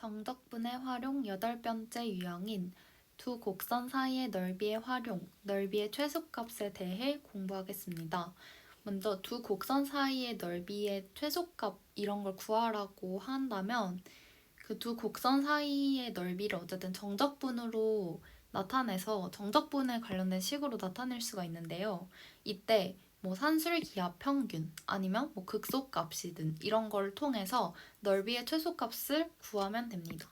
정적분의 활용 여덟 번째 유형인 두 곡선 사이의 넓이의 활용, 넓이의 최소값에 대해 공부하겠습니다. 먼저 두 곡선 사이의 넓이의 최소값 이런 걸 구하라고 한다면 그 두 곡선 사이의 넓이를 어쨌든 정적분으로 나타내서 정적분에 관련된 식으로 나타낼 수가 있는데요. 이때 뭐 산술 기하 평균 아니면 뭐 극소값이든 이런 걸 통해서 넓이의 최소값을 구하면 됩니다.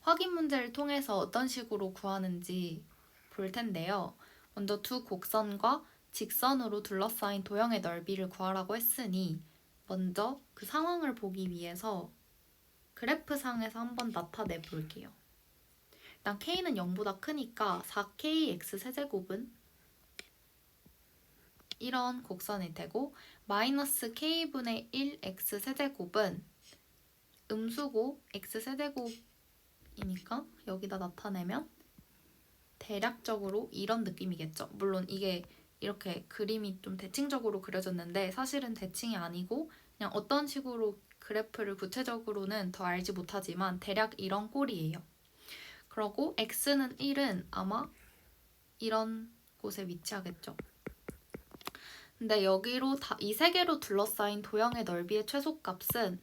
확인 문제를 통해서 어떤 식으로 구하는지 볼 텐데요. 먼저 두 곡선과 직선으로 둘러싸인 도형의 넓이를 구하라고 했으니 먼저 그 상황을 보기 위해서 그래프상에서 한번 나타내 볼게요. 일단 k는 0보다 크니까 4kx 세제곱은 이런 곡선일 테고 마이너스 k분의 1x 세제곱은 음수고 x 세제곱이니까 여기다 나타내면 대략적으로 이런 느낌이겠죠. 물론 이게 이렇게 그림이 좀 대칭적으로 그려졌는데 사실은 대칭이 아니고 그냥 어떤 식으로 그래프를 구체적으로는 더 알지 못하지만 대략 이런 꼴이에요. 그러고 x는 1은 아마 이런 곳에 위치하겠죠. 근데 여기로 다이세 개로 둘러싸인 도형의 넓이의 최소값은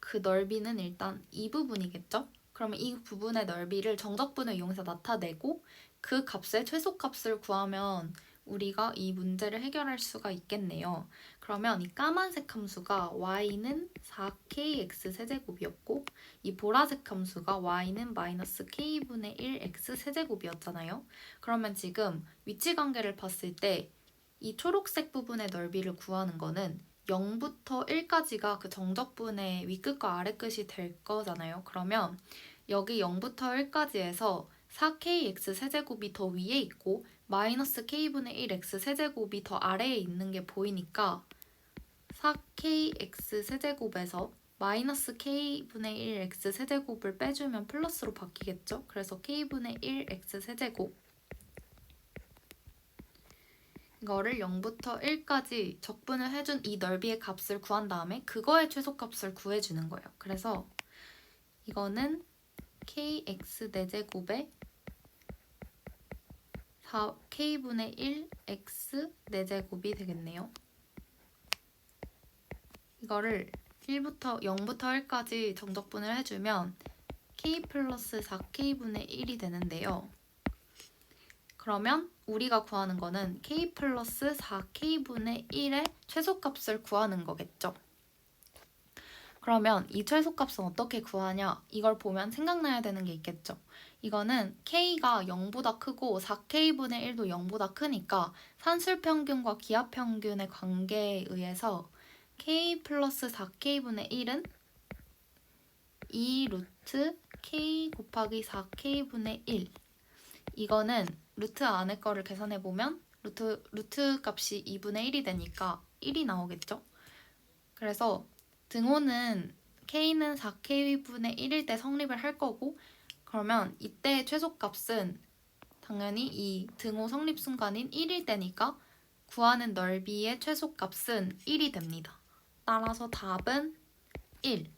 그 넓이는 일단 이 부분이겠죠? 그러면 이 부분의 넓이를 정적분을 이용해서 나타내고 그 값의 최소값을 구하면 우리가 이 문제를 해결할 수가 있겠네요. 그러면 이 까만색 함수가 y는 4kx 세제곱이었고 이 보라색 함수가 y는 마이너스 k분의 1x 세제곱이었잖아요. 그러면 지금 위치 관계를 봤을 때 이 초록색 부분의 넓이를 구하는 거는 0부터 1까지가 그 정적분의 윗끝과 아래끝이 될 거잖아요. 그러면 여기 0부터 1까지에서 4kx 세제곱이 더 위에 있고 마이너스 k분의 1x 세제곱이 더 아래에 있는 게 보이니까 4kx 세제곱에서 마이너스 k분의 1x 세제곱을 빼주면 플러스로 바뀌겠죠? 그래서 k분의 1x 세제곱 이 거를 0부터 1까지 적분을 해준 이 넓이의 값을 구한 다음에 그거의 최소값을 구해주는 거예요. 그래서 이거는 kx 4제곱에 4k분의 1 x 4제곱이 되겠네요. 이거를 1부터 0부터 1까지 정적분을 해주면 k 플러스 4k분의 1이 되는데요. 그러면 우리가 구하는 거는 k 플러스 4k분의 1의 최소값을 구하는 거겠죠. 그러면 이 최소값은 어떻게 구하냐? 이걸 보면 생각나야 되는 게 있겠죠. 이거는 k가 0보다 크고 4k분의 1도 0보다 크니까 산술평균과 기하평균의 관계에 의해서 k 플러스 4k분의 1은 2 루트 k 곱하기 4k분의 1 이거는 루트 안에 거를 계산해 보면 루트 루트 값이 2분의 1이 되니까 1이 나오겠죠. 그래서 등호는 k는 4k분의 1일 때 성립을 할 거고 그러면 이때 최소값은 당연히 이 등호 성립 순간인 1일 때니까 구하는 넓이의 최소값은 1이 됩니다. 따라서 답은 1.